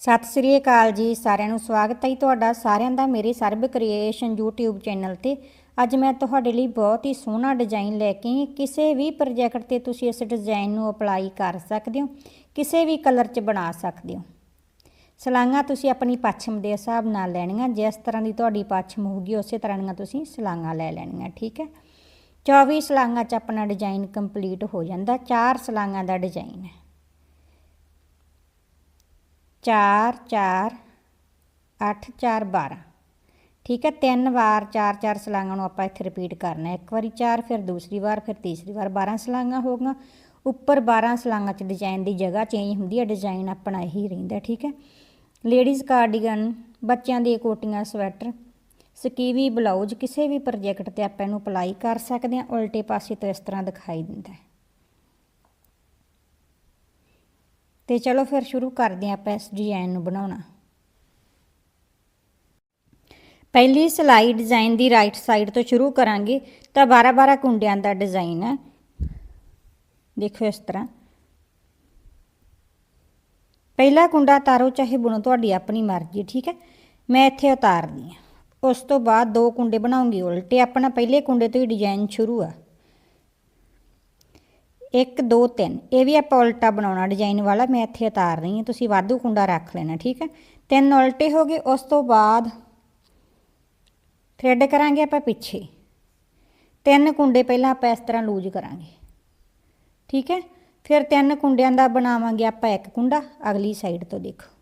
ਸਤਿ ਸ੍ਰੀ ਅਕਾਲ ਜੀ, ਸਾਰਿਆਂ ਨੂੰ ਸਵਾਗਤ ਹੈ ਜੀ ਤੁਹਾਡਾ, ਸਾਰਿਆਂ ਦਾ ਮੇਰੇ ਸਰਬ ਕ੍ਰੀਏਸ਼ਨ YouTube ਚੈਨਲ ਤੇ। ਅੱਜ ਮੈਂ ਤੁਹਾਡੇ ਲਈ ਬਹੁਤ ਹੀ ਸੋਹਣਾ ਡਿਜ਼ਾਈਨ ਲੈ ਕੇ ਕਿਸੇ ਵੀ ਪ੍ਰੋਜੈਕਟ ਤੇ ਤੁਸੀਂ ਇਸ ਡਿਜ਼ਾਈਨ ਨੂੰ ਅਪਲਾਈ ਕਰ ਸਕਦੇ ਹੋ, ਕਿਸੇ ਵੀ ਕਲਰ 'ਚ ਬਣਾ ਸਕਦੇ ਹੋ। ਸਲਾਂਗਾ ਤੁਸੀਂ ਆਪਣੀ ਪੱਛਮ ਦੇ ਹਿਸਾਬ ਨਾਲ ਲੈਣੀਆਂ, ਜਿਸ ਤਰ੍ਹਾਂ ਦੀ ਤੁਹਾਡੀ ਪੱਛਮ ਹੋਊਗੀ, ਉਸੇ ਤਰ੍ਹਾਂ ਦੀਆਂ ਤੁਸੀਂ ਸਲਾਂਗਾ ਲੈ ਲੈਣੀਆਂ, ਠੀਕ ਹੈ? 24 ਸਲਾਂਗਾ 'ਚ ਆਪਣਾ ਡਿਜ਼ਾਈਨ ਕੰਪਲੀਟ ਹੋ ਜਾਂਦਾ, ਚਾਰ ਸਲਾਂਗਾ ਦਾ ਡਿਜ਼ਾਈਨ ਹੈ। 4 4 8 4 12 ਠੀਕ ਹੈ, ਤਿੰਨ ਵਾਰ 4 4 ਸਲਾਂਗਾਂ ਨੂੰ ਆਪਾਂ ਇੱਥੇ ਰਿਪੀਟ ਕਰਨਾ ਹੈ। ਇੱਕ ਵਾਰੀ 4 ਫਿਰ ਦੂਸਰੀ ਵਾਰ, ਫਿਰ ਤੀਸਰੀ ਵਾਰ। 12 ਸਲਾਂਗਾਂ ਹੋ ਉੱਪਰ 12 ਸਲਾਂਗਾਂ 'ਚ ਡਿਜ਼ਾਈਨ ਦੀ ਜਗ੍ਹਾ ਚੇਂਜ ਹੁੰਦੀ ਹੈ। ਡਿਜ਼ਾਈਨ ਆਪਣਾ ਇਹੀ ਰਹਿੰਦਾ ਠੀਕ ਹੈ। ਲੇਡੀਜ਼ ਕਾਰਡੀਗਨ ਬੱਚਿਆਂ ਦੀ ਕੋਟੀਆਂ ਸਵੈਟਰ ਸਕੀਵੀ ਬਲਾਊਜ਼ ਕਿਸੇ ਵੀ ਪ੍ਰੋਜੈਕਟ ਤੇ ਆਪਾਂ ਇਹਨੂੰ ਅਪਲਾਈ ਕਰ ਸਕਦੇ ਹਾਂ। ਉਲਟੇ ਪਾਸੇ ਤੋਂ ਇਸ ਤਰ੍ਹਾਂ ਦਿਖਾਈ ਦਿੰਦਾ ਹੈ। ਤੇ ਚਲੋ ਫਿਰ ਸ਼ੁਰੂ ਕਰਦੇ ਹਾਂ ਆਪਾਂ ਇਸ ਡਿਜ਼ਾਈਨ ਨੂੰ ਬਣਾਉਣਾ। ਪਹਿਲੀ ਸਲਾਈ ਡਿਜ਼ਾਈਨ ਦੀ ਰਾਈਟ ਸਾਈਡ ਤੋਂ ਸ਼ੁਰੂ ਕਰਾਂਗੇ, ਤਾਂ 12 12 ਕੁੰਡਿਆਂ ਦਾ ਡਿਜ਼ਾਈਨ ਹੈ। ਦੇਖੋ ਇਸ ਤਰ੍ਹਾਂ। ਪਹਿਲਾ ਕੁੰਡਾ ਤਾਰੋ ਚਾਹੇ ਬੁਣੋ, ਤੁਹਾਡੀ ਆਪਣੀ ਮਰਜ਼ੀ, ਠੀਕ ਹੈ? ਮੈਂ ਇੱਥੇ ਉਤਾਰਦੀ ਹਾਂ। ਉਸ ਤੋਂ ਬਾਅਦ ਦੋ ਕੁੰਡੇ ਬਣਾਉਂਗੀ, ਉਲਟੇ ਆਪਣਾ ਪਹਿਲੇ ਕੁੰਡੇ ਤੋਂ ਹੀ ਡਿਜ਼ਾਈਨ ਸ਼ੁਰੂ ਆ। 1 2 3 ਇਹ ਵੀ ਆਪਾਂ ਉਲਟਾ ਬਣਾਉਣਾ ਡਿਜ਼ਾਈਨ ਵਾਲਾ। ਮੈਂ ਇੱਥੇ ਉਤਾਰ ਰਹੀ ਹਾਂ। ਤੁਸੀਂ ਵਾਧੂ ਕੁੰਡਾ ਰੱਖ ਲੈਣਾ, ਠੀਕ ਹੈ? ਤਿੰਨ ਉਲਟੇ ਹੋ ਗਏ। ਉਸ ਤੋਂ ਬਾਅਦ ਥ੍ਰੈਡ ਕਰਾਂਗੇ ਆਪਾਂ ਪਿੱਛੇ। ਤਿੰਨ ਕੁੰਡੇ ਪਹਿਲਾਂ ਆਪਾਂ ਇਸ ਤਰ੍ਹਾਂ ਲੂਜ਼ ਕਰਾਂਗੇ। ਠੀਕ ਹੈ? ਫਿਰ ਤਿੰਨ ਕੁੰਡਿਆਂ ਦਾ ਬਣਾਵਾਂਗੇ ਆਪਾਂ ਇੱਕ ਕੁੰਡਾ। ਅਗਲੀ ਸਾਈਡ ਤੋਂ ਦੇਖੋ।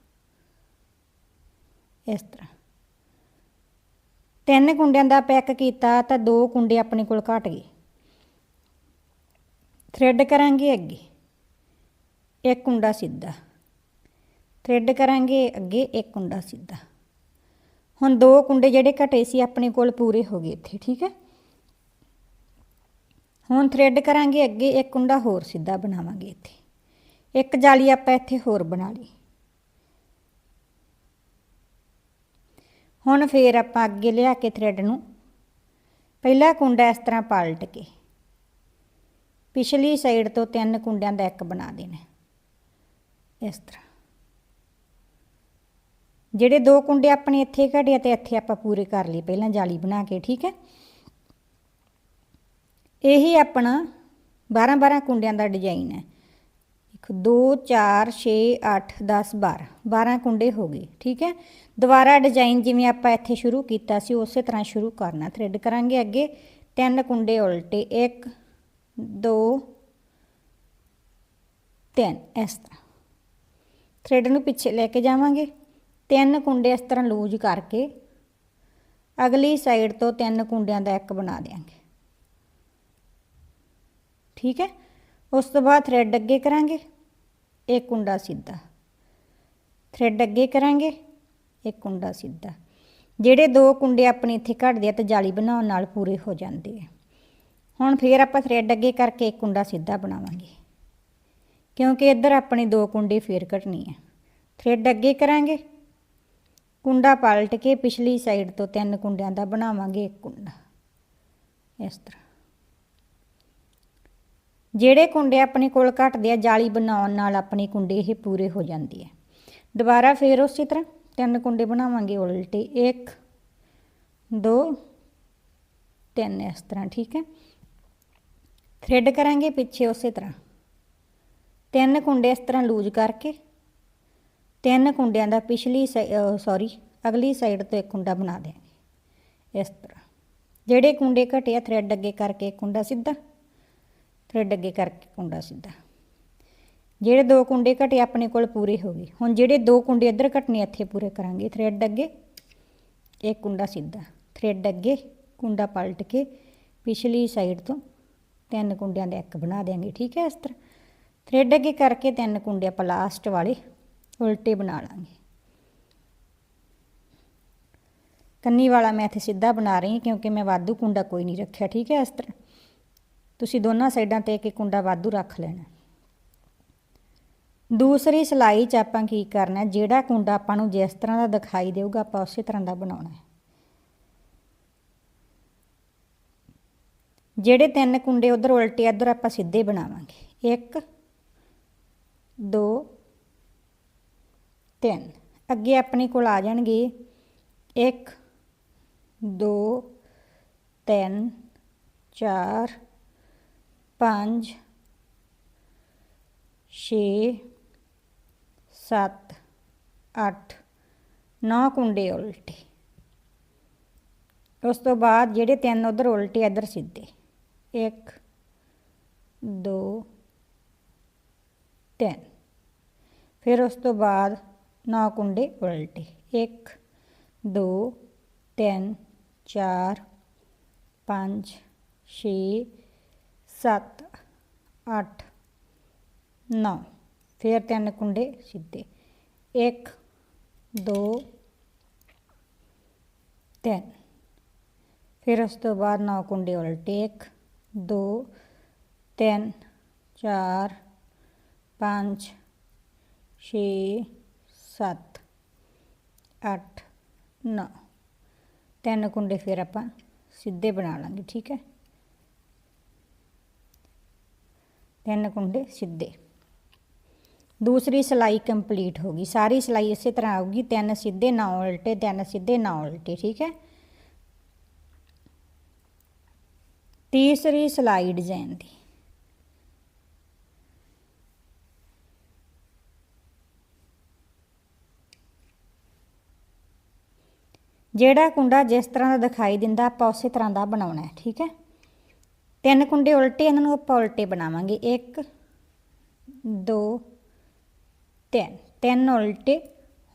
ਇਸ ਤਰ੍ਹਾਂ। ਤਿੰਨ ਕੁੰਡਿਆਂ ਦਾ ਪੈਕ ਕੀਤਾ ਤਾਂ ਦੋ ਕੁੰਡੇ ਆਪਣੇ ਕੋਲ ਘਟ ਗਏ। ਥ੍ਰੈਡ ਕਰਾਂਗੇ ਅੱਗੇ। ਇੱਕ ਕੁੰਡਾ ਸਿੱਧਾ। ਥ੍ਰੈਡ ਕਰਾਂਗੇ ਅੱਗੇ, ਇੱਕ ਕੁੰਡਾ ਸਿੱਧਾ। ਹੁਣ ਦੋ ਕੁੰਡੇ ਜਿਹੜੇ ਘਟੇ ਸੀ ਆਪਣੇ ਕੋਲ ਪੂਰੇ ਹੋ ਗਏ ਇੱਥੇ, ਠੀਕ ਹੈ? ਹੁਣ ਥ੍ਰੈਡ ਕਰਾਂਗੇ ਅੱਗੇ, ਇੱਕ ਕੁੰਡਾ ਹੋਰ ਸਿੱਧਾ ਬਣਾਵਾਂਗੇ ਇੱਥੇ। ਇੱਕ ਜਾਲੀ ਆਪਾਂ ਇੱਥੇ ਹੋਰ ਬਣਾ ਲਈ। ਹੁਣ ਫੇਰ ਆਪਾਂ ਅੱਗੇ ਲਿਆ ਕੇ ਥ੍ਰੈਡ ਨੂੰ। ਪਹਿਲਾ ਕੁੰਡਾ ਇਸ ਤਰ੍ਹਾਂ ਪਲਟ ਕੇ। ਪਿਛਲੀ ਸਾਈਡ ਤੋਂ ਤਿੰਨ ਕੁੰਡਿਆਂ ਦਾ ਇੱਕ ਬਣਾ ਦੇਣਾ ਇਸ ਤਰ੍ਹਾਂ। ਜਿਹੜੇ ਦੋ ਕੁੰਡੇ ਆਪਣੇ ਇੱਥੇ ਘਟੇ ਤੇ ਇੱਥੇ ਆਪਾਂ ਪੂਰੇ ਕਰ ਲਈ ਪਹਿਲਾਂ ਜਾਲੀ ਬਣਾ ਕੇ, ਠੀਕ ਹੈ? ਇਹੀ ਆਪਣਾ 12 12 ਕੁੰਡਿਆਂ ਦਾ ਡਿਜ਼ਾਈਨ ਹੈ। ਇੱਕ 2 4 6 8 10 12 12 ਕੁੰਡੇ ਹੋ ਗਏ, ਠੀਕ ਹੈ? ਦੁਬਾਰਾ ਡਿਜ਼ਾਈਨ ਜਿਵੇਂ ਆਪਾਂ ਇੱਥੇ ਸ਼ੁਰੂ ਕੀਤਾ ਸੀ, ਉਸੇ ਤਰ੍ਹਾਂ ਸ਼ੁਰੂ ਕਰਨਾ ਥ੍ਰੈਡ ਕਰਾਂਗੇ ਅੱਗੇ। ਤਿੰਨ ਕੁੰਡੇ ਉਲਟੇ 1 2 3 ਇਸ ਤਰ੍ਹਾਂ। ਥ੍ਰੈਡ ਨੂੰ ਪਿੱਛੇ ਲੈ ਕੇ ਜਾਵਾਂਗੇ। ਤਿੰਨ ਕੁੰਡੇ ਇਸ ਤਰ੍ਹਾਂ ਲੂਜ਼ ਕਰਕੇ ਅਗਲੀ ਸਾਈਡ ਤੋਂ ਤਿੰਨ ਕੁੰਡਿਆਂ ਦਾ ਇੱਕ ਬਣਾ ਦੇਾਂਗੇ ਠੀਕ ਹੈ? ਉਸ ਤੋਂ ਬਾਅਦ ਥ੍ਰੈਡ ਅੱਗੇ ਕਰਾਂਗੇ। ਇੱਕ ਕੁੰਡਾ ਸਿੱਧਾ। ਥ੍ਰੈਡ ਅੱਗੇ ਕਰਾਂਗੇ। ਇੱਕ ਕੁੰਡਾ ਸਿੱਧਾ। ਜਿਹੜੇ ਦੋ ਕੁੰਡੇ ਆਪਣੇ ਇੱਥੇ ਘਟਦੇ ਆ ਤੇ ਜਾਲੀ ਬਣਾਉਣ ਨਾਲ ਪੂਰੇ ਹੋ ਜਾਂਦੇ ਆ। ਹੁਣ ਫੇਰ ਆਪਾਂ ਥਰੈਡ ਅੱਗੇ ਕਰਕੇ ਇੱਕ ਕੁੰਡਾ ਸਿੱਧਾ ਬਣਾਵਾਂਗੇ। ਕਿਉਂਕਿ ਇੱਧਰ ਆਪਣੇ ਦੋ ਕੁੰਡੇ ਫੇਰ ਘਟਣੀ ਹੈ ਥਰੈਡ ਅੱਗੇ ਕਰਾਂਗੇ। ਕੁੰਡਾ ਪਲਟ ਕੇ ਪਿਛਲੀ ਸਾਈਡ ਤੋਂ ਤਿੰਨ ਕੁੰਡਿਆਂ ਦਾ ਬਣਾਵਾਂਗੇ ਇੱਕ ਕੁੰਡਾ। ਇਸ ਤਰ੍ਹਾਂ। ਜਿਹੜੇ ਕੁੰਡੇ ਆਪਣੇ ਕੋਲ ਘਟਦੇ ਆ, ਜਾਲੀ ਬਣਾਉਣ ਨਾਲ ਆਪਣੇ ਕੁੰਡੇ ਇਹ ਪੂਰੇ ਹੋ ਜਾਂਦੇ ਆ। ਦੁਬਾਰਾ ਫੇਰ ਉਸੇ ਤਰ੍ਹਾਂ ਤਿੰਨ ਕੁੰਡੇ ਬਣਾਵਾਂਗੇ, ਉਲਟੇ 1 2 3 ਇਸ ਤਰ੍ਹਾਂ, ਠੀਕ ਹੈ। ਥ੍ਰੈਡ ਕਰਾਂਗੇ ਪਿੱਛੇ ਉਸੇ ਤਰ੍ਹਾਂ। ਤਿੰਨ ਕੁੰਡੇ ਇਸ ਤਰ੍ਹਾਂ ਲੂਜ਼ ਕਰਕੇ, ਤਿੰਨ ਕੁੰਡਿਆਂ ਦਾ ਪਿਛਲੀ ਸੌਰੀ ਅਗਲੀ ਸਾਈਡ ਤੋਂ ਇੱਕ ਕੁੰਡਾ ਬਣਾ ਦੇਾਂਗੇ ਇਸ ਤਰ੍ਹਾਂ। ਜਿਹੜੇ ਕੁੰਡੇ ਘਟੇ ਆ ਥ੍ਰੈਡ ਅੱਗੇ ਕਰਕੇ ਇੱਕ ਕੁੰਡਾ ਸਿੱਧਾ, ਥ੍ਰੈਡ ਅੱਗੇ ਕਰਕੇ ਕੁੰਡਾ ਸਿੱਧਾ। ਜਿਹੜੇ ਦੋ ਕੁੰਡੇ ਘਟੇ ਆਪਣੇ ਕੋਲ ਪੂਰੇ ਹੋ ਗਏ। ਹੁਣ ਜਿਹੜੇ ਦੋ ਕੁੰਡੇ ਇੱਧਰ ਘਟਨੇ ਇੱਥੇ ਪੂਰੇ ਕਰਾਂਗੇ। ਥ੍ਰੈਡ ਅੱਗੇ ਇੱਕ ਕੁੰਡਾ ਸਿੱਧਾ, ਥ੍ਰੈਡ ਅੱਗੇ ਕੁੰਡਾ ਪਲਟ ਕੇ ਪਿਛਲੀ ਸਾਈਡ ਤੋਂ ਤਿੰਨ ਕੁੰਡਿਆਂ ਦਾ ਇੱਕ ਬਣਾ ਦੇਾਂਗੇ ਠੀਕ ਹੈ ਇਸ ਤਰ੍ਹਾਂ। ਥ੍ਰੈਡ ਅੱਗੇ ਕਰਕੇ ਤਿੰਨ ਕੁੰਡੇ ਆਪਾਂ ਲਾਸਟ ਵਾਲੇ ਉਲਟੇ ਬਣਾ ਲਾਂਗੇ। ਕੰਨੀ ਵਾਲਾ ਮੈਂ ਇੱਥੇ ਸਿੱਧਾ ਬਣਾ ਰਹੀ ਹਾਂ ਕਿਉਂਕਿ ਮੈਂ ਵਾਧੂ ਕੁੰਡਾ ਕੋਈ ਨਹੀਂ ਰੱਖਿਆ, ਠੀਕ ਹੈ ਇਸ ਤਰ੍ਹਾਂ। ਤੁਸੀਂ ਦੋਨਾਂ ਸਾਈਡਾਂ ਤੇ ਇੱਕ ਇੱਕ ਕੁੰਡਾ ਵਾਧੂ ਰੱਖ ਲੈਣਾ। ਦੂਸਰੀ ਸਲਾਈ 'ਚ ਆਪਾਂ ਕੀ ਕਰਨਾ, ਜਿਹੜਾ ਕੁੰਡਾ ਆਪਾਂ ਨੂੰ ਜਿਸ ਤਰ੍ਹਾਂ ਦਾ ਦਿਖਾਈ ਦੇਊਗਾ ਆਪਾਂ ਉਸੇ ਤਰ੍ਹਾਂ ਦਾ ਬਣਾਉਣਾ ਹੈ। ਜਿਹੜੇ ਤਿੰਨ ਕੁੰਡੇ ਉਧਰ ਉਲਟੇ ਇੱਧਰ ਆਪਾਂ ਸਿੱਧੇ ਬਣਾਵਾਂਗੇ। 1 2 3 ਅੱਗੇ ਆਪਣੇ ਕੋਲ ਆ ਜਾਣਗੇ। 1 2 3 4 5 6 7 8 9 ਕੁੰਡੇ ਉਲਟੇ। ਉਸ ਤੋਂ ਬਾਅਦ ਜਿਹੜੇ ਤਿੰਨ ਉਧਰ ਉਲਟੇ ਇੱਧਰ ਸਿੱਧੇ। 1 2 3 ਫਿਰ ਉਸ ਤੋਂ ਬਾਅਦ ਨੌ ਕੁੰਡੇ ਉਲਟੇ। 1 2 3 4 5 6 7 8 9 ਫਿਰ ਤਿੰਨ ਕੁੰਡੇ ਸਿੱਧੇ। 1 2 3 ਫਿਰ ਉਸ ਤੋਂ ਬਾਅਦ ਨੌ ਕੁੰਡੇ ਉਲਟੇ। 1 2 3 4 5 6 7 8 9 ਤਿੰਨ ਕੁੰਡੇ ਫਿਰ ਆਪਾਂ ਸਿੱਧੇ ਬਣਾ ਲਾਂਗੇ, ਠੀਕ ਹੈ? ਤਿੰਨ ਕੁੰਡੇ ਸਿੱਧੇ। ਦੂਸਰੀ ਸਿਲਾਈ ਕੰਪਲੀਟ ਹੋ ਗਈ। ਸਾਰੀ ਸਿਲਾਈ ਇਸੇ ਤਰ੍ਹਾਂ ਆਊਗੀ, ਤਿੰਨ ਸਿੱਧੇ, ਨਾ ਉਲਟੇ, ਤਿੰਨ ਸਿੱਧੇ, ਨਾ ਉਲਟੇ, ਠੀਕ ਹੈ? ਤੀਸਰੀ ਸਲਾਈ ਡਿਜ਼ਾਈਨ ਦੀ। ਜਿਹੜਾ ਕੁੰਡਾ ਜਿਸ ਤਰ੍ਹਾਂ ਦਾ ਦਿਖਾਈ ਦਿੰਦਾ, ਆਪਾਂ ਉਸੇ ਤਰ੍ਹਾਂ ਦਾ ਬਣਾਉਣਾ ਹੈ, ਠੀਕ ਹੈ? ਤਿੰਨ ਕੁੰਡੇ ਉਲਟੇ, ਇਹਨਾਂ ਨੂੰ ਆਪਾਂ ਉਲਟੇ ਬਣਾਵਾਂਗੇ। 1 2 3 ਤਿੰਨ ਉਲਟੇ।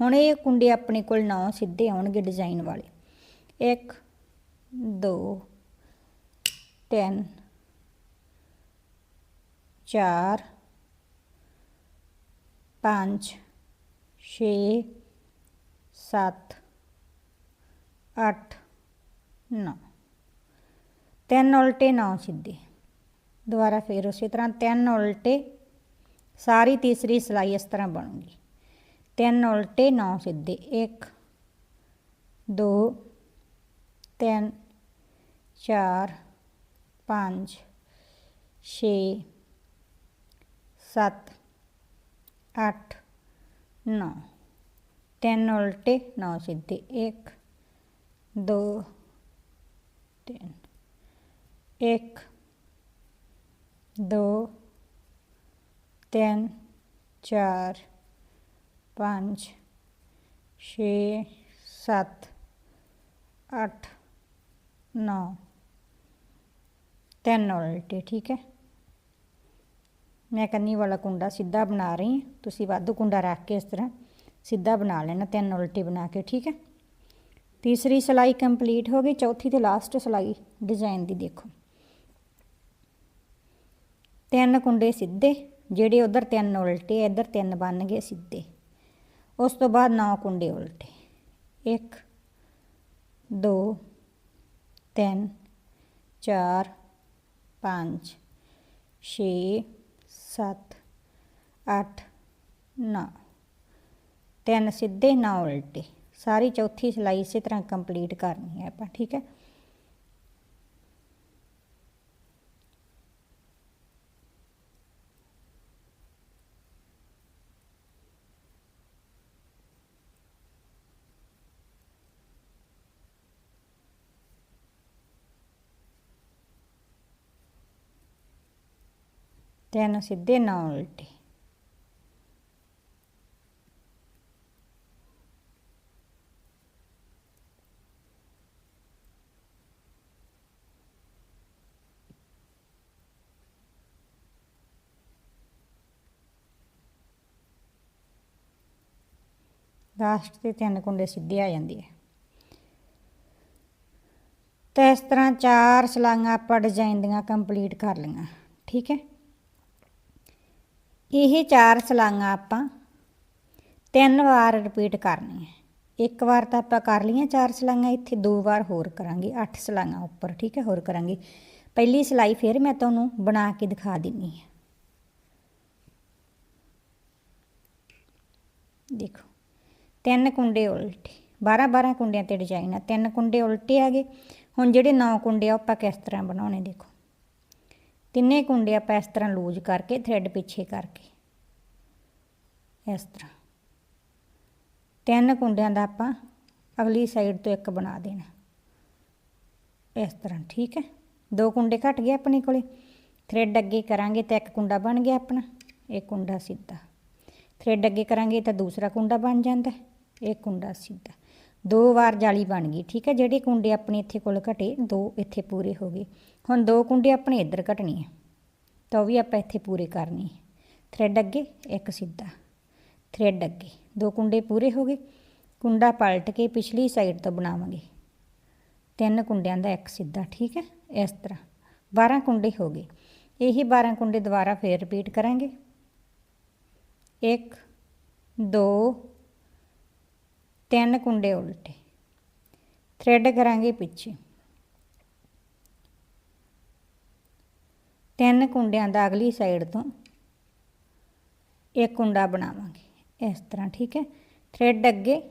ਹੁਣ ਇਹ ਕੁੰਡੇ ਆਪਣੇ ਕੋਲ ਨੌ ਸਿੱਧੇ ਆਉਣਗੇ, ਡਿਜ਼ਾਈਨ ਵਾਲੇ। 1 2 3 4 5 6 7 8 9 ਤਿੰਨ ਉਲਟੇ ਨੌ ਸਿੱਧੇ ਦੁਬਾਰਾ ਫੇਰ ਉਸੇ ਤਰ੍ਹਾਂ ਤਿੰਨ ਉਲਟੇ ਸਾਰੀ ਤੀਸਰੀ ਸਲਾਈ ਇਸ ਤਰ੍ਹਾਂ ਬਣੂਗੀ ਤਿੰਨ ਉਲਟੇ ਨੌ ਸਿੱਧੇ 1 2 3 4 5 6 7 8 9 ਤਿੰਨ ਉਲਟੇ, ਨੌ ਸਿੱਧੇ। 1 2 3 1 2 3 4 5 6 7 8 9 ਤਿੰਨ ਉਲਟੇ ਠੀਕ ਹੈ? ਮੈਂ ਕੰਨੀ ਵਾਲਾ ਕੁੰਡਾ ਸਿੱਧਾ ਬਣਾ ਰਹੀ ਹਾਂ। ਤੁਸੀਂ ਵਾਧੂ ਕੁੰਡਾ ਰੱਖ ਕੇ ਇਸ ਤਰ੍ਹਾਂ ਸਿੱਧਾ ਬਣਾ ਲੈਣਾ, ਤਿੰਨ ਉਲਟੇ ਬਣਾ ਕੇ, ਠੀਕ ਹੈ? ਤੀਸਰੀ ਸਲਾਈ ਕੰਪਲੀਟ ਹੋ ਗਈ, ਚੌਥੀ ਤੇ ਲਾਸਟ ਸਲਾਈ ਡਿਜ਼ਾਈਨ ਦੀ ਦੇਖੋ। ਤਿੰਨ ਕੁੰਡੇ ਸਿੱਧੇ, ਜਿਹੜੇ ਉਧਰ ਤਿੰਨ ਉਲਟੇ, ਇੱਧਰ ਤਿੰਨ ਬਣ ਗਏ ਸਿੱਧੇ। ਉਸ ਤੋਂ ਬਾਅਦ ਨੌ ਕੁੰਡੇ ਉਲਟੇ। 1 2 3 4 5 6 7 8 9 ਤਿੰਨ ਸਿੱਧੇ, ਨਾ ਉਲਟੇ। ਸਾਰੀ ਚੌਥੀ ਸਿਲਾਈ ਇਸੇ ਤਰ੍ਹਾਂ ਕੰਪਲੀਟ ਕਰਨੀ ਹੈ ਆਪਾਂ, ਠੀਕ ਹੈ? ਤਿੰਨ ਸਿੱਧੇ ਨੌ ਉਲਟੇ। ਲਾਸਟ ਤੇ ਤਿੰਨ ਕੁੰਡੇ ਸਿੱਧੇ ਆ ਜਾਂਦੇ ਆ। ਤੇ ਇਸ ਤਰ੍ਹਾਂ ਚਾਰ ਸਲਾਈਆਂ ਆਪਾਂ ਡਿਜ਼ਾਈਨ ਦੀਆਂ ਕੰਪਲੀਟ ਕਰ ਲਈਆਂ। ਠੀਕ ਹੈ? ਇਹ ਚਾਰ ਸਲਾਈਆਂ ਆਪਾਂ ਤਿੰਨ ਵਾਰ ਰਿਪੀਟ ਕਰਨੀਆਂ ਇੱਕ ਵਾਰ ਤਾਂ ਆਪਾਂ ਕਰ ਲਈਆਂ ਚਾਰ ਸਲਾਈਆਂ ਇੱਥੇ ਦੋ ਵਾਰ ਹੋਰ ਕਰਾਂਗੇ, ਅੱਠ ਸਲਾਈਆਂ ਉੱਪਰ, ਠੀਕ ਹੈ, ਹੋਰ ਕਰਾਂਗੇ। ਪਹਿਲੀ ਸਲਾਈ ਫਿਰ ਮੈਂ ਤੁਹਾਨੂੰ ਬਣਾ ਕੇ ਦਿਖਾ ਦਿੰਨੀ ਹਾਂ। ਦੇਖੋ, ਤਿੰਨ ਕੁੰਡੇ ਉਲਟੇ 12 12 ਕੁੰਡਿਆਂ ਤੇ ਡਿਜ਼ਾਈਨ ਆ, ਤਿੰਨ ਕੁੰਡੇ ਉਲਟੇ ਆ ਗਏ ਹੁਣ ਜਿਹੜੇ 9 ਕੁੰਡੇ ਆ ਆਪਾਂ ਕਿਸ ਤਰ੍ਹਾਂ ਬਣਾਉਣੇ ਦੇਖੋ। ਤਿੰਨੇ ਕੁੰਡੇ ਆਪਾਂ ਇਸ ਤਰ੍ਹਾਂ ਲੂਜ਼ ਕਰਕੇ ਥ੍ਰੈਡ ਪਿੱਛੇ ਕਰਕੇ। ਇਸ ਤਰ੍ਹਾਂ। ਤਿੰਨ ਕੁੰਡਿਆਂ ਦਾ ਆਪਾਂ ਅਗਲੀ ਸਾਈਡ ਤੋਂ ਇੱਕ ਬਣਾ ਦੇਣਾ। ਇਸ ਤਰ੍ਹਾਂ, ਠੀਕ ਹੈ? ਦੋ ਕੁੰਡੇ ਘਟ ਗਏ ਆਪਣੇ ਕੋਲੇ। ਥ੍ਰੈਡ ਅੱਗੇ ਕਰਾਂਗੇ ਤਾਂ ਇੱਕ ਕੁੰਡਾ ਬਣ ਗਿਆ ਆਪਣਾ, ਇਹ ਕੁੰਡਾ ਸਿੱਧਾ। ਥ੍ਰੈਡ ਅੱਗੇ ਕਰਾਂਗੇ ਤਾਂ ਦੂਸਰਾ ਕੁੰਡਾ ਬਣ ਜਾਂਦਾ, ਇਹ ਕੁੰਡਾ ਸਿੱਧਾ। ਦੋ ਵਾਰ ਜਾਲੀ ਬਣ ਗਈ, ਠੀਕ ਹੈ? ਜਿਹੜੇ ਕੁੰਡੇ ਆਪਣੇ ਇੱਥੇ ਕੋਲ ਘਟੇ, ਦੋ ਇੱਥੇ ਪੂਰੇ ਹੋ ਗਏ। ਹੁਣ ਦੋ ਕੁੰਡੇ ਆਪਣੇ ਇੱਧਰ ਘਟਣੀ ਹੈ ਤਾਂ ਉਹ ਵੀ ਆਪਾਂ ਇੱਥੇ ਪੂਰੇ ਕਰਨੇ ਥ੍ਰੈਡ ਅੱਗੇ, ਇੱਕ ਸਿੱਧਾ। ਥ੍ਰੈਡ ਅੱਗੇ। ਦੋ ਕੁੰਡੇ ਪੂਰੇ ਹੋ ਗਏ। ਕੁੰਡਾ ਪਲਟ ਕੇ ਪਿਛਲੀ ਸਾਈਡ ਤੋਂ ਬਣਾਵਾਂਗੇ। ਤਿੰਨ ਕੁੰਡਿਆਂ ਦਾ ਇੱਕ ਸਿੱਧਾ, ਠੀਕ ਹੈ? ਇਸ ਤਰ੍ਹਾਂ। 12 ਕੁੰਡੇ ਹੋ ਗਏ। ਇਹੀ 12 ਕੁੰਡੇ ਦੁਬਾਰਾ ਫੇਰ ਰਿਪੀਟ ਕਰਾਂਗੇ। 1 2 ਤਿੰਨ ਕੁੰਡੇ ਉਲਟੇ। ਥ੍ਰੈਡ ਕਰਾਂਗੇ ਪਿੱਛੇ। ਤਿੰਨ ਕੁੰਡਿਆਂ ਦਾ ਅਗਲੀ ਸਾਈਡ ਤੋਂ ਇੱਕ ਕੁੰਡਾ ਬਣਾਵਾਂਗੇ। ਇਸ ਤਰ੍ਹਾਂ, ਠੀਕ ਹੈ? ਥ੍ਰੈਡ ਅੱਗੇ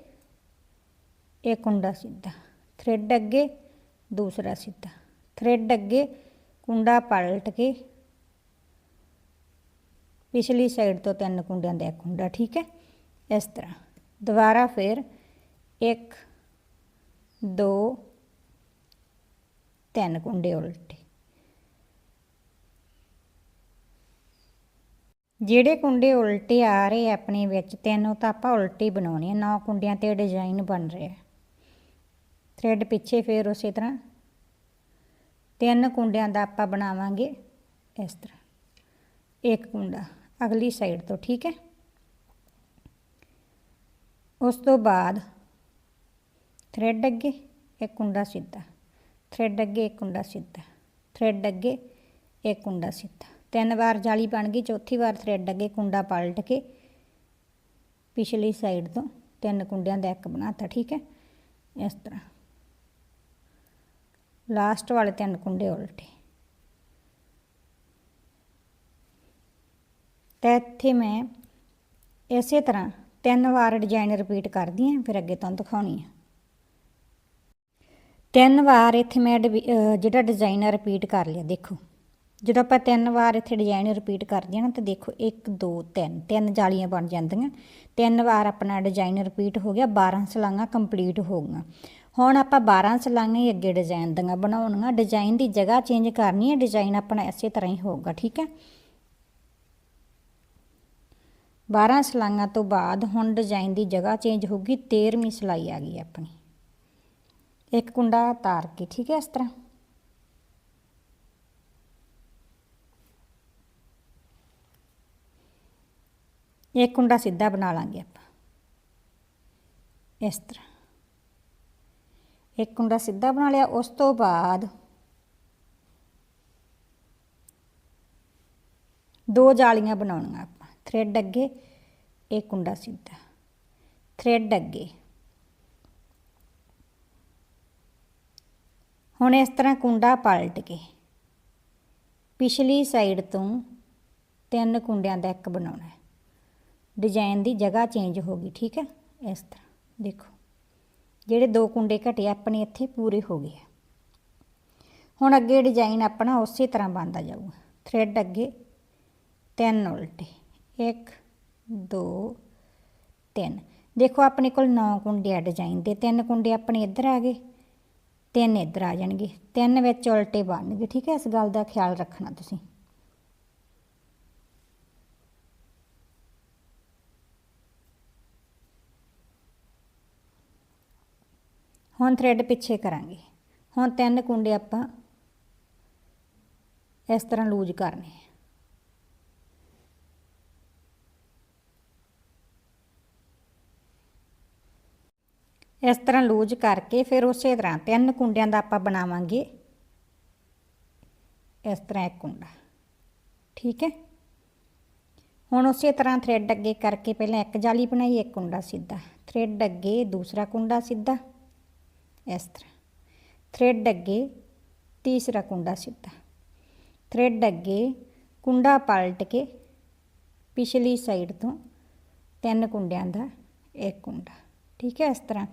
ਇੱਕ ਕੁੰਡਾ ਸਿੱਧਾ ਥ੍ਰੈਡ ਅੱਗੇ ਦੂਸਰਾ ਸਿੱਧਾ ਥ੍ਰੈਡ ਅੱਗੇ ਕੁੰਡਾ ਪਲਟ ਕੇ ਪਿਛਲੀ ਸਾਈਡ ਤੋਂ ਤਿੰਨ ਕੁੰਡਿਆਂ ਦਾ ਇੱਕ ਕੁੰਡਾ, ਠੀਕ ਹੈ? ਇਸ ਤਰ੍ਹਾਂ, ਦੁਬਾਰਾ ਫਿਰ 1 2 ਤਿੰਨ ਕੁੰਡੇ ਉਲਟੇ। ਜਿਹੜੇ ਕੁੰਡੇ ਉਲਟੇ ਆ ਰਹੇ ਆਪਣੇ ਵਿੱਚ, ਤੈਨੂੰ ਤਾਂ ਆਪਾਂ ਉਲਟੀ ਹੀ ਬਣਾਉਣੇ ਨੌ ਕੁੰਡਿਆਂ ਤੇ ਡਿਜ਼ਾਈਨ ਬਣ ਰਿਹਾ। ਥ੍ਰੈਡ ਪਿੱਛੇ ਫੇਰ ਉਸੇ ਤਰ੍ਹਾਂ। ਤਿੰਨ ਕੁੰਡਿਆਂ ਦਾ ਆਪਾਂ ਬਣਾਵਾਂਗੇ ਇਸ ਤਰ੍ਹਾਂ। ਇੱਕ ਕੁੰਡਾ ਅਗਲੀ ਸਾਈਡ ਤੋਂ, ਠੀਕ ਹੈ? ਉਸ ਤੋਂ ਬਾਅਦ ਥ੍ਰੈਡ ਅੱਗੇ, ਇੱਕ ਕੁੰਡਾ ਸਿੱਧਾ। ਥ੍ਰੈਡ ਅੱਗੇ, ਇੱਕ ਕੁੰਡਾ ਸਿੱਧਾ। ਥ੍ਰੈਡ ਅੱਗੇ, ਇੱਕ ਕੁੰਡਾ ਸਿੱਧਾ। ਤਿੰਨ ਵਾਰ ਜਾਲੀ ਬਣ ਗਈ, ਚੌਥੀ ਵਾਰ ਥਰੈਡ ਅੱਗੇ ਕੁੰਡਾ ਪਲਟ ਕੇ ਪਿਛਲੀ ਸਾਈਡ ਤੋਂ ਤਿੰਨ ਕੁੰਡਿਆਂ ਦਾ ਇੱਕ ਬਣਾਤਾ, ਠੀਕ ਹੈ? ਇਸ ਤਰ੍ਹਾਂ। ਲਾਸਟ ਵਾਲੇ ਤਿੰਨ ਕੁੰਡੇ ਉਲਟੇ। ਤੇ ਇੱਥੇ ਮੈਂ ਇਸੇ ਤਰ੍ਹਾਂ ਤਿੰਨ ਵਾਰ ਡਿਜ਼ਾਈਨ ਰਿਪੀਟ ਕਰਦੀ ਹਾਂ, ਫਿਰ ਅੱਗੇ ਤੁਹਾਨੂੰ ਦਿਖਾਉਣੀ ਹੈ ਤਿੰਨ ਵਾਰ ਇੱਥੇ ਮੈਂ ਡਿਵੀ- ਜਿਹੜਾ ਡਿਜ਼ਾਈਨ ਹੈ ਰਿਪੀਟ ਕਰ ਲਿਆ, ਦੇਖੋ। ਜਦੋਂ ਆਪਾਂ ਤਿੰਨ ਵਾਰ ਇੱਥੇ ਡਿਜ਼ਾਈਨ ਰਿਪੀਟ ਕਰਦੇ ਹਾਂ ਨਾ, ਤਾਂ ਦੇਖੋ 1 2 3 ਤਿੰਨ ਜਾਲੀਆਂ ਬਣ ਜਾਂਦੀਆਂ। ਤਿੰਨ ਵਾਰ ਆਪਣਾ ਡਿਜ਼ਾਈਨ ਰਿਪੀਟ ਹੋ ਗਿਆ 12 ਸਲਾਈਆਂ ਕੰਪਲੀਟ ਹੋ ਗਈਆਂ। ਹੁਣ ਆਪਾਂ 12 ਸਲਾਈਆਂ ਹੀ ਅੱਗੇ ਡਿਜ਼ਾਈਨ ਦੀਆਂ ਬਣਾਉਣੀਆਂ। ਡਿਜ਼ਾਈਨ ਦੀ ਜਗ੍ਹਾ ਚੇਂਜ ਕਰਨੀ ਹੈ ਡਿਜ਼ਾਈਨ ਆਪਣਾ ਇਸੇ ਤਰ੍ਹਾਂ ਹੀ ਹੋਊਗਾ, ਠੀਕ ਹੈ? 12 ਸਲਾਈਆਂ ਤੋਂ ਬਾਅਦ ਹੁਣ ਡਿਜ਼ਾਈਨ ਦੀ ਜਗ੍ਹਾ ਚੇਂਜ ਹੋਊਗੀ 13ਵੀਂ ਸਲਾਈ ਆ ਗਈ ਆਪਣੀ। ਇੱਕ ਕੁੰਡਾ ਤਾਰ ਕੇ, ਠੀਕ ਹੈ, ਇਸ ਤਰ੍ਹਾਂ। ਇੱਕ ਕੁੰਡਾ ਸਿੱਧਾ ਬਣਾ ਲਾਂਗੇ ਆਪਾਂ। ਇਸ ਤਰ੍ਹਾਂ। ਇੱਕ ਕੁੰਡਾ ਸਿੱਧਾ ਬਣਾ ਲਿਆ, ਉਸ ਤੋਂ ਬਾਅਦ ਦੋ ਜਾਲੀਆਂ ਬਣਾਉਣੀਆਂ ਆਪਾਂ। ਥ੍ਰੈਡ ਅੱਗੇ ਇਹ ਕੁੰਡਾ ਸਿੱਧਾ। ਥ੍ਰੈਡ ਅੱਗੇ। ਹੁਣ ਇਸ ਤਰ੍ਹਾਂ ਕੁੰਡਾ ਪਲਟ ਕੇ ਪਿਛਲੀ ਸਾਈਡ ਤੋਂ ਤਿੰਨ ਕੁੰਡਿਆਂ ਦਾ ਇੱਕ ਬਣਾਉਣਾ ਹੈ। ਡਿਜ਼ਾਈਨ ਦੀ ਜਗ੍ਹਾ ਚੇਂਜ ਹੋ ਗਈ, ਠੀਕ ਹੈ? ਇਸ ਤਰ੍ਹਾਂ, ਦੇਖੋ। ਜਿਹੜੇ ਦੋ ਕੁੰਡੇ ਘਟੇ ਆਪਣੇ ਇੱਥੇ ਪੂਰੇ ਹੋ ਗਏ ਆ। ਹੁਣ ਅੱਗੇ ਡਿਜ਼ਾਈਨ ਆਪਣਾ ਉਸੇ ਤਰ੍ਹਾਂ ਬਣਦਾ ਜਾਊਗਾ। ਥ੍ਰੈਡ ਅੱਗੇ ਤਿੰਨ ਉਲਟੇ 1 2 3 ਦੇਖੋ, ਆਪਣੇ ਕੋਲ 9 ਕੁੰਡੇ ਆ ਡਿਜ਼ਾਈਨ ਦੇ। ਤਿੰਨ ਕੁੰਡੇ ਆਪਣੇ ਇੱਧਰ ਆ ਗਏ, ਤਿੰਨ ਇੱਧਰ ਆ ਜਾਣਗੇ। ਤਿੰਨ ਵਿੱਚ ਉਲਟੇ ਬਣਨਗੇ, ਠੀਕ ਹੈ? ਇਸ ਗੱਲ ਦਾ ਖਿਆਲ ਰੱਖਣਾ ਤੁਸੀਂ। ਹੁਣ ਥ੍ਰੈਡ ਪਿੱਛੇ ਕਰਾਂਗੇ। ਹੁਣ ਤਿੰਨ ਕੁੰਡੇ ਆਪਾਂ ਇਸ ਤਰ੍ਹਾਂ ਲੂਜ਼ ਕਰਨੇ ਇਸ ਤਰ੍ਹਾਂ ਲੂਜ਼ ਕਰਕੇ ਫਿਰ ਉਸੇ ਤਰ੍ਹਾਂ ਤਿੰਨ ਕੁੰਡਿਆਂ ਦਾ ਆਪਾਂ ਬਣਾਵਾਂਗੇ। ਇਸ ਤਰ੍ਹਾਂ ਇੱਕ ਕੁੰਡਾ। ਠੀਕ ਹੈ? ਹੁਣ ਉਸੇ ਤਰ੍ਹਾਂ ਥ੍ਰੈਡ ਅੱਗੇ ਕਰਕੇ ਪਹਿਲਾਂ ਇੱਕ ਜਾਲੀ ਬਣਾਈ, ਇੱਕ ਕੁੰਡਾ ਸਿੱਧਾ। ਥ੍ਰੈਡ ਅੱਗੇ ਦੂਸਰਾ ਕੁੰਡਾ ਸਿੱਧਾ। ਇਸ ਤਰ੍ਹਾਂ ਥ੍ਰੈਡ ਅੱਗੇ ਤੀਸਰਾ ਕੁੰਡਾ ਸਿੱਧਾ। ਥ੍ਰੈਡ ਅੱਗੇ ਕੁੰਡਾ ਪਲਟ ਕੇ ਪਿਛਲੀ ਸਾਈਡ ਤੋਂ ਤਿੰਨ ਕੁੰਡਿਆਂ ਦਾ ਇੱਕ ਕੁੰਡਾ। ਠੀਕ ਹੈ, ਇਸ ਤਰ੍ਹਾਂ।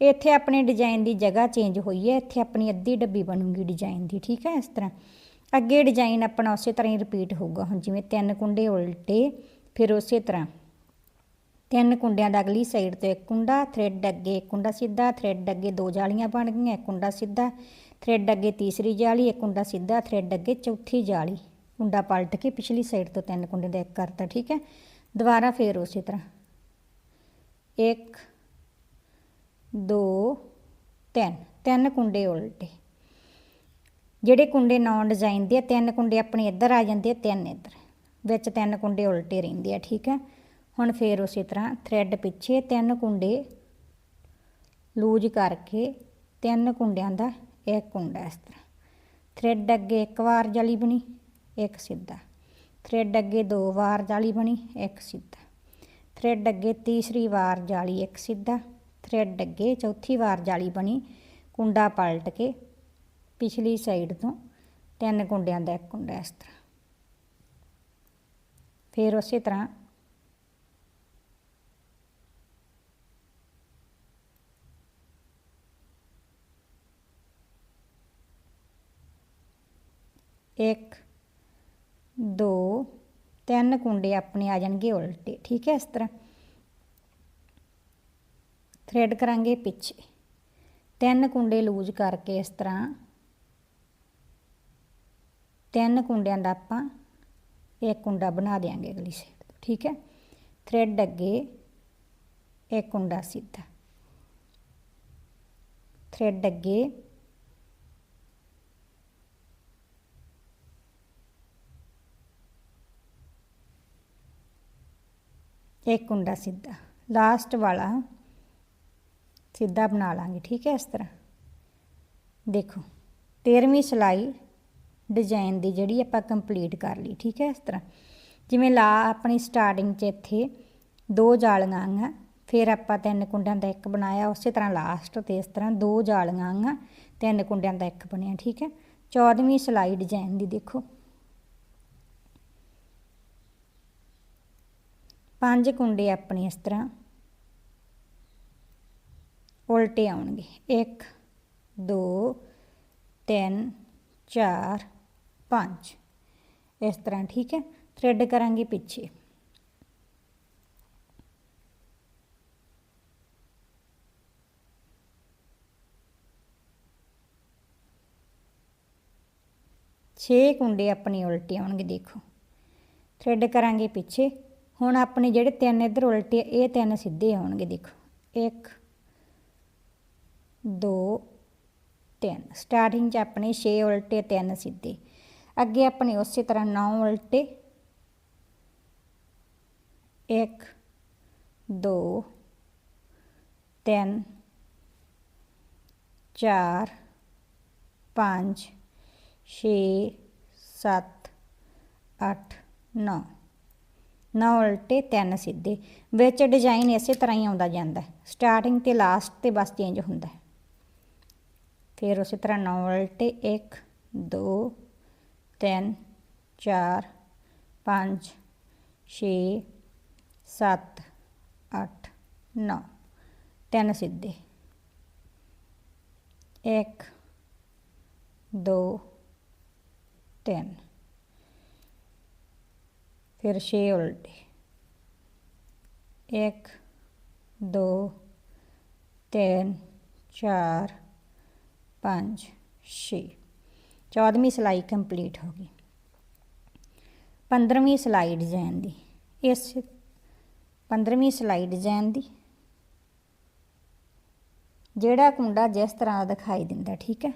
ਇੱਥੇ ਆਪਣੇ ਡਿਜ਼ਾਈਨ ਦੀ ਜਗ੍ਹਾ ਚੇਂਜ ਹੋਈ ਹੈ। ਇੱਥੇ ਆਪਣੀ ਅੱਧੀ ਡੱਬੀ ਬਣੂਗੀ ਡਿਜ਼ਾਈਨ ਦੀ। ਠੀਕ ਹੈ, ਇਸ ਤਰ੍ਹਾਂ। ਅੱਗੇ ਡਿਜ਼ਾਈਨ ਆਪਣਾ ਉਸੇ ਤਰ੍ਹਾਂ ਹੀ ਰਿਪੀਟ ਹੋਊਗਾ। ਹੁਣ ਜਿਵੇਂ ਤਿੰਨ ਕੁੰਡੇ ਉਲਟੇ, ਫਿਰ ਉਸੇ ਤਰ੍ਹਾਂ। ਤਿੰਨ ਕੁੰਡਿਆਂ ਦਾ ਅਗਲੀ ਸਾਈਡ ਤੋਂ ਇੱਕ ਕੁੰਡਾ ਥ੍ਰੈਡ ਅੱਗੇ ਇੱਕ ਕੁੰਡਾ ਸਿੱਧਾ ਥ੍ਰੈਡ ਅੱਗੇ ਦੋ ਜਾਲੀਆਂ ਬਣ ਗਈਆਂ, ਇੱਕ ਕੁੰਡਾ ਸਿੱਧਾ ਥ੍ਰੈਡ ਅੱਗੇ ਤੀਸਰੀ ਜਾਲੀ, ਇੱਕ ਕੁੰਡਾ ਸਿੱਧਾ ਥ੍ਰੈਡ ਅੱਗੇ ਚੌਥੀ ਜਾਲੀ। ਕੁੰਡਾ ਪਲਟ ਕੇ ਪਿਛਲੀ ਸਾਈਡ ਤੋਂ ਤਿੰਨ ਕੁੰਡੇ ਦਾ ਇੱਕ ਕਰਤਾ, ਠੀਕ ਹੈ? ਦੁਬਾਰਾ ਫੇਰ ਉਸੇ ਤਰ੍ਹਾਂ। ਇੱਕ, ਦੋ, ਤਿੰਨ। ਤਿੰਨ ਕੁੰਡੇ ਉਲਟੇ। ਜਿਹੜੇ ਕੁੰਡੇ ਨੌ ਡਿਜ਼ਾਈਨ ਦੇ ਆ, ਤਿੰਨ ਕੁੰਡੇ ਆਪਣੇ ਇੱਧਰ ਆ ਜਾਂਦੇ ਆ, ਤਿੰਨ ਇੱਧਰ। ਵਿੱਚ ਤਿੰਨ ਕੁੰਡੇ ਉਲਟੇ ਰਹਿੰਦੇ ਆ, ਠੀਕ ਹੈ? ਹੁਣ ਫੇਰ ਉਸੇ ਤਰ੍ਹਾਂ ਥ੍ਰੈਡ ਪਿੱਛੇ ਤਿੰਨ ਕੁੰਡੇ ਲੂਜ ਕਰਕੇ ਤਿੰਨ ਕੁੰਡਿਆਂ ਦਾ ਇੱਕ ਕੁੰਡਾ ਇਸ ਤਰ੍ਹਾਂ। ਥ੍ਰੈਡ ਅੱਗੇ ਇੱਕ ਵਾਰ ਜਾਲੀ ਬਣੀ, ਇੱਕ ਸਿੱਧਾ। ਥ੍ਰੈਡ ਅੱਗੇ ਦੋ ਵਾਰ ਜਾਲੀ ਬਣੀ, ਇੱਕ ਸਿੱਧਾ। ਥ੍ਰੈਡ ਅੱਗੇ ਤੀਸਰੀ ਵਾਰ ਜਾਲੀ, ਇੱਕ ਸਿੱਧਾ। ਥ੍ਰੈਡ ਅੱਗੇ ਚੌਥੀ ਵਾਰ ਜਾਲੀ ਬਣੀ, ਕੁੰਡਾ ਪਲਟ ਕੇ ਪਿਛਲੀ ਸਾਈਡ ਤੋਂ ਤਿੰਨ ਕੁੰਡਿਆਂ ਦਾ ਇੱਕ ਕੁੰਡਾ ਇਸ ਤਰ੍ਹਾਂ। ਫਿਰ ਉਸੇ ਤਰ੍ਹਾਂ ਇੱਕ, ਦੋ, ਤਿੰਨ ਕੁੰਡੇ ਆਪਣੇ ਆ ਜਾਣਗੇ ਉਲਟੇ, ਠੀਕ ਹੈ ਇਸ ਤਰ੍ਹਾਂ। ਥ੍ਰੈਡ ਕਰਾਂਗੇ ਪਿੱਛੇ। ਤਿੰਨ ਕੁੰਡੇ ਲੂਜ ਕਰਕੇ ਇਸ ਤਰ੍ਹਾਂ। ਤਿੰਨ ਕੁੰਡਿਆਂ ਦਾ ਆਪਾਂ ਇੱਕ ਕੁੰਡਾ ਬਣਾ ਦੇਾਂਗੇ ਅਗਲੀ ਸਾਈਡ ਤੋਂ, ਠੀਕ ਹੈ। ਥ੍ਰੈਡ ਅੱਗੇ ਇੱਕ ਕੁੰਡਾ ਸਿੱਧਾ। ਥ੍ਰੈਡ ਅੱਗੇ ਇੱਕ ਕੁੰਡਾ ਸਿੱਧਾ ਲਾਸਟ ਵਾਲਾ ਸਿੱਧਾ ਬਣਾ ਲਾਂਗੇ, ਠੀਕ ਹੈ ਇਸ ਤਰ੍ਹਾਂ। ਦੇਖੋ 13ਵੀਂ ਸਲਾਈ ਡਿਜ਼ਾਈਨ ਦੀ ਜਿਹੜੀ ਆਪਾਂ ਕੰਪਲੀਟ ਕਰ ਲਈ, ਠੀਕ ਹੈ ਇਸ ਤਰ੍ਹਾਂ। ਜਿਵੇਂ ਲਾ ਆਪਣੀ ਸਟਾਰਟਿੰਗ 'ਚ ਇੱਥੇ ਦੋ ਜਾਲੀਆਂ ਆਈਆਂ ਫਿਰ ਆਪਾਂ ਤਿੰਨ ਕੁੰਡਿਆਂ ਦਾ ਇੱਕ ਬਣਾਇਆ, ਉਸੇ ਤਰ੍ਹਾਂ ਲਾਸਟ ਤੇ ਇਸ ਤਰ੍ਹਾਂ ਦੋ ਜਾਲੀਆਂ ਆਈਆਂ ਤਿੰਨ ਕੁੰਡਿਆਂ ਦਾ ਇੱਕ ਬਣਿਆ, ਠੀਕ ਹੈ। 14ਵੀਂ ਸਲਾਈ ਡਿਜ਼ਾਈਨ ਦੀ ਦੇਖੋ। ਪੰਜ ਕੁੰਡੇ ਆਪਣੇ ਇਸ ਤਰ੍ਹਾਂ। ਉਲਟੇ ਆਉਣਗੇ। 1 2 3 4 5 ਇਸ ਤਰ੍ਹਾਂ, ਠੀਕ ਹੈ? ਥ੍ਰੈਡ ਕਰਾਂਗੇ ਪਿੱਛੇ। ਛੇ ਕੁੰਡੇ ਆਪਣੇ ਉਲਟੇ ਆਉਣਗੇ, ਦੇਖੋ। ਥ੍ਰੈਡ ਕਰਾਂਗੇ ਪਿੱਛੇ। ਹੁਣ ਆਪਣੇ ਜਿਹੜੇ ਤਿੰਨ ਇੱਧਰ ਉਲਟੇ ਇਹ ਤਿੰਨ ਸਿੱਧੇ ਆਉਣਗੇ ਦੇਖੋ। 1 2 3 ਸਟਾਰਟਿੰਗ 'ਚ ਆਪਣੇ 6 ਉਲਟੇ 3 ਸਿੱਧੇ। ਅੱਗੇ ਆਪਣੇ ਉਸੇ ਤਰ੍ਹਾਂ 9 ਉਲਟੇ। 1 2 3 4 5 6 7 8 9 9 ਉਲਟੇ 3 ਸਿੱਧੇ, ਵਿੱਚ ਡਿਜ਼ਾਈਨ ਇਸੇ ਤਰ੍ਹਾਂ ਹੀ ਆਉਂਦਾ ਜਾਂਦਾ ਸਟਾਰਟਿੰਗ ਤੇ ਲਾਸਟ ਤੇ ਬਸ ਚੇਂਜ ਹੁੰਦਾ ਫਿਰ ਉਸੇ ਤਰ੍ਹਾਂ 9 ਉਲਟੇ 1 2 3 4 5 6 7 8 9 ਤਿੰਨ ਸਿੱਧੇ। 1 2 3 ਫਿਰ 6 ਉਲਟੇ। 1 2 3 4 5 6 14ਵੀਂ ਸਲਾਈ ਕੰਪਲੀਟ ਹੋ ਗਈ। 15ਵੀਂ ਸਲਾਈ ਡਿਜ਼ਾਈਨ ਦੀ। ਇਸ 15ਵੀਂ ਸਲਾਈ ਡਿਜ਼ਾਈਨ ਦੀ। ਜਿਹੜਾ ਕੁੰਡਾ ਜਿਸ ਤਰ੍ਹਾਂ ਦਾ ਦਿਖਾਈ ਦਿੰਦਾ, ਠੀਕ ਹੈ?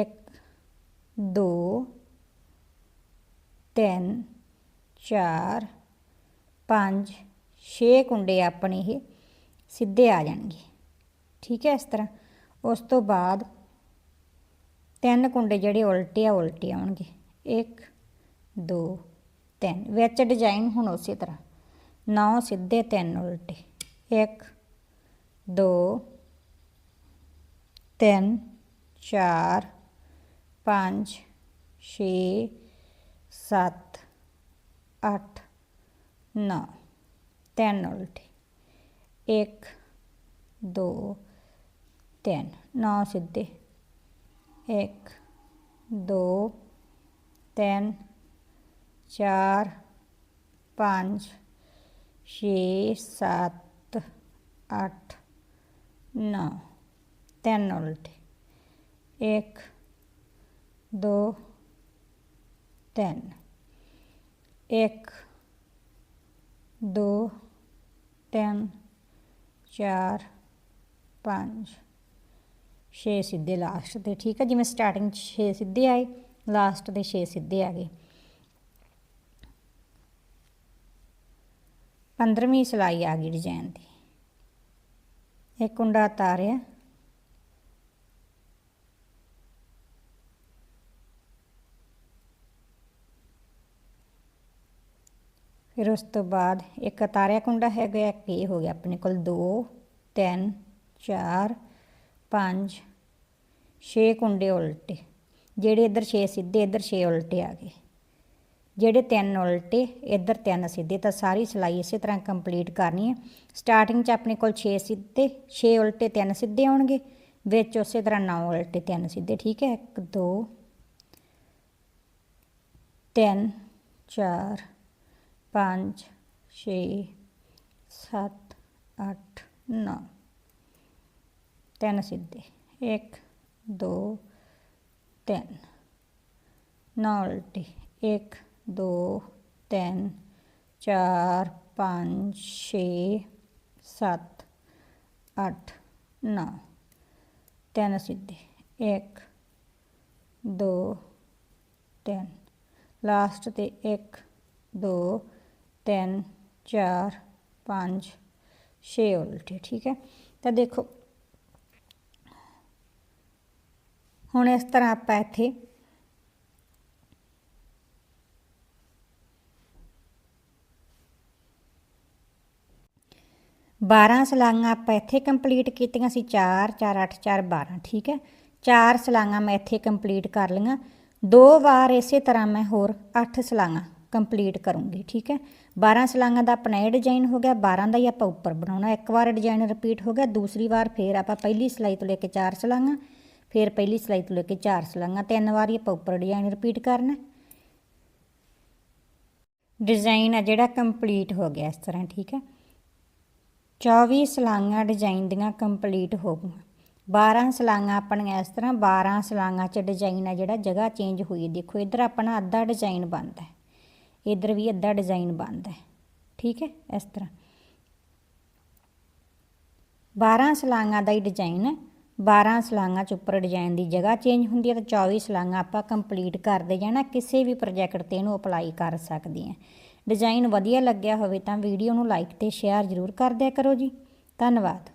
ਇੱਕ, ਦੋ, ਤਿੰਨ, ਚਾਰ, ਪੰਜ, ਛੇ ਕੁੰਡੇ ਆਪਣੇ ਇਹ ਸਿੱਧੇ ਆ ਜਾਣਗੇ। ਠੀਕ ਹੈ ਇਸ ਤਰ੍ਹਾਂ। ਉਸ ਤੋਂ ਬਾਅਦ ਤਿੰਨ ਕੁੰਡੇ ਜਿਹੜੇ ਉਲਟੇ ਆ, ਉਲਟੇ ਆਉਣਗੇ। 1 2 3 ਵਿੱਚ ਡਿਜ਼ਾਈਨ ਹੁਣ ਉਸੇ ਤਰ੍ਹਾਂ। 9 ਸਿੱਧੇ 3 ਉਲਟੇ। 1 2 3 4 5 6 7 8 9 ਤਿੰਨ ਉਲਟੇ। 1 2 3 9 ਸਿੱਧੇ। 1 2 3 4 5 6 7 8 9 ਤਿੰਨ ਉਲਟੇ। 1 2 3 1 2 3 4 5 6 ਸਿੱਧੇ ਲਾਸਟ ਤੇ, ਠੀਕ ਹੈ ਜਿਵੇਂ ਸਟਾਰਟਿੰਗ 'ਚ 6 ਸਿੱਧੇ ਆਏ ਲਾਸਟ ਦੇ 6 ਸਿੱਧੇ ਆ ਗਏ। 15ਵੀਂ ਸਿਲਾਈ ਆ ਗਈ ਡਿਜ਼ਾਈਨ ਦੀ। ਇੱਕ ਕੁੰਡਾ ਤਾਰਿਆ ਫਿਰ ਉਸ ਤੋਂ ਬਾਅਦ ਇੱਕ ਤਾਰਿਆ ਕੁੰਡਾ ਹੈਗਾ ਇੱਕ ਇਹ ਹੋ ਗਿਆ ਆਪਣੇ ਕੋਲ 2 3 4 5 6 ਕੁੰਡੇ ਉਲਟੇ। ਜਿਹੜੇ ਇੱਧਰ 6 ਸਿੱਧੇ, ਇੱਧਰ 6 ਉਲਟੇ ਆ ਗਏ। ਜਿਹੜੇ ਤਿੰਨ ਉਲਟੇ, ਇੱਧਰ ਤਿੰਨ ਸਿੱਧੇ, ਤਾਂ ਸਾਰੀ ਸਿਲਾਈ ਇਸੇ ਤਰ੍ਹਾਂ ਕੰਪਲੀਟ ਕਰਨੀ ਹੈ। ਸਟਾਰਟਿੰਗ 'ਚ ਆਪਣੇ ਕੋਲ 6 ਸਿੱਧੇ 6 ਉਲਟੇ, ਤਿੰਨ ਸਿੱਧੇ ਆਉਣਗੇ। ਵਿੱਚ ਉਸੇ ਤਰ੍ਹਾਂ 9 ਉਲਟੇ, ਤਿੰਨ ਸਿੱਧੇ, ਠੀਕ ਹੈ? 1 2 3 4 5 6 7 8 9 ਤਿੰਨ ਸਿੱਧੇ। 1 2 3 ਨੌ ਉਲਟੇ। 1 2 3 4 5 6 7 8 9 ਤਿੰਨ ਸਿੱਧੇ। 1 2 3 ਲਾਸਟ ਤੇ 1 2 3 4 5 6 ਉਲਟੇ ਠੀਕ ਹੈ ਤਾਂ ਦੇਖੋ ਹੁਣ ਇਸ ਤਰ੍ਹਾਂ ਆਪਾਂ ਇੱਥੇ ਬਾਰਾਂ ਸਲਾਈਆਂ ਆਪਾਂ ਇੱਥੇ ਕੰਪਲੀਟ ਕੀਤੀਆਂ ਸੀ 4 4 8 4 12 ਠੀਕ ਹੈ ਚਾਰ ਸਲਾਈਆਂ ਮੈਂ ਇੱਥੇ ਕੰਪਲੀਟ ਕਰ ਲਈਆਂ ਦੋ ਵਾਰ ਇਸੇ ਤਰ੍ਹਾਂ ਮੈਂ ਹੋਰ 8 ਸਲਾਈਆਂ ਕੰਪਲੀਟ ਕਰੂੰਗੀ ਠੀਕ ਹੈ 12 ਸਲਾਈਆਂ ਦਾ ਆਪਣਾ ਇਹ ਡਿਜ਼ਾਈਨ ਹੋ ਗਿਆ 12 ਦਾ ਹੀ ਆਪਾਂ ਉੱਪਰ ਬਣਾਉਣਾ। ਇੱਕ ਵਾਰ ਡਿਜ਼ਾਈਨ ਰਿਪੀਟ ਹੋ ਗਿਆ, ਦੂਸਰੀ ਵਾਰ ਫੇਰ ਆਪਾਂ ਪਹਿਲੀ ਸਲਾਈ ਤੋਂ ਲੈ ਕੇ ਚਾਰ ਸਲਾਈਆਂ ਫਿਰ ਪਹਿਲੀ ਸਲਾਈ ਤੋਂ ਲੈ ਕੇ ਚਾਰ ਸਲਾਈਆਂ ਤਿੰਨ ਵਾਰੀ ਆਪਾਂ ਉੱਪਰ ਡਿਜ਼ਾਈਨ ਰਿਪੀਟ ਕਰਨਾ। ਡਿਜ਼ਾਈਨ ਆ ਜਿਹੜਾ ਕੰਪਲੀਟ ਹੋ ਗਿਆ ਇਸ ਤਰ੍ਹਾਂ, ਠੀਕ ਹੈ? 24 ਸਲਾਈਆਂ ਡਿਜ਼ਾਈਨ ਦੀਆਂ ਕੰਪਲੀਟ ਹੋ ਗਈਆਂ। 12 ਸਲਾਈਆਂ ਆਪਣੀਆਂ ਇਸ ਤਰ੍ਹਾਂ 12 ਸਲਾਈਆਂ 'ਚ ਡਿਜ਼ਾਈਨ ਆ ਜਿਹੜਾ ਜਗ੍ਹਾ ਚੇਂਜ ਹੋਈ ਦੇਖੋ, ਇੱਧਰ ਆਪਣਾ ਅੱਧਾ ਡਿਜ਼ਾਈਨ ਬਣਦਾ ਇੱਧਰ ਵੀ ਅੱਧਾ ਡਿਜ਼ਾਈਨ ਬਣਦਾ ਹੈ। ਠੀਕ ਹੈ, ਇਸ ਤਰ੍ਹਾਂ। 12 ਸਲਾਂਗਾਂ ਦਾ ਹੀ ਡਿਜ਼ਾਈਨ ਹੈ। 12 ਸਲਾਈਆਂ 'ਚ ਉੱਪਰ ਡਿਜ਼ਾਈਨ ਦੀ ਜਗ੍ਹਾ ਚੇਂਜ ਹੁੰਦੀ ਹੈ ਤਾਂ 24 ਸਲਾਈਆਂ ਆਪਾਂ ਕੰਪਲੀਟ ਕਰਦੇ ਜਾਣਾ ਕਿਸੇ ਵੀ ਪ੍ਰੋਜੈਕਟ ਤੇ ਇਹਨੂੰ ਅਪਲਾਈ ਕਰ ਸਕਦੇ ਹਾਂ। ਡਿਜ਼ਾਈਨ ਵਧੀਆ ਲੱਗਿਆ ਹੋਵੇ ਤਾਂ ਵੀਡੀਓ ਨੂੰ ਲਾਈਕ ਤੇ ਸ਼ੇਅਰ ਜ਼ਰੂਰ ਕਰ ਦਿਆ ਕਰੋ ਜੀ। ਧੰਨਵਾਦ।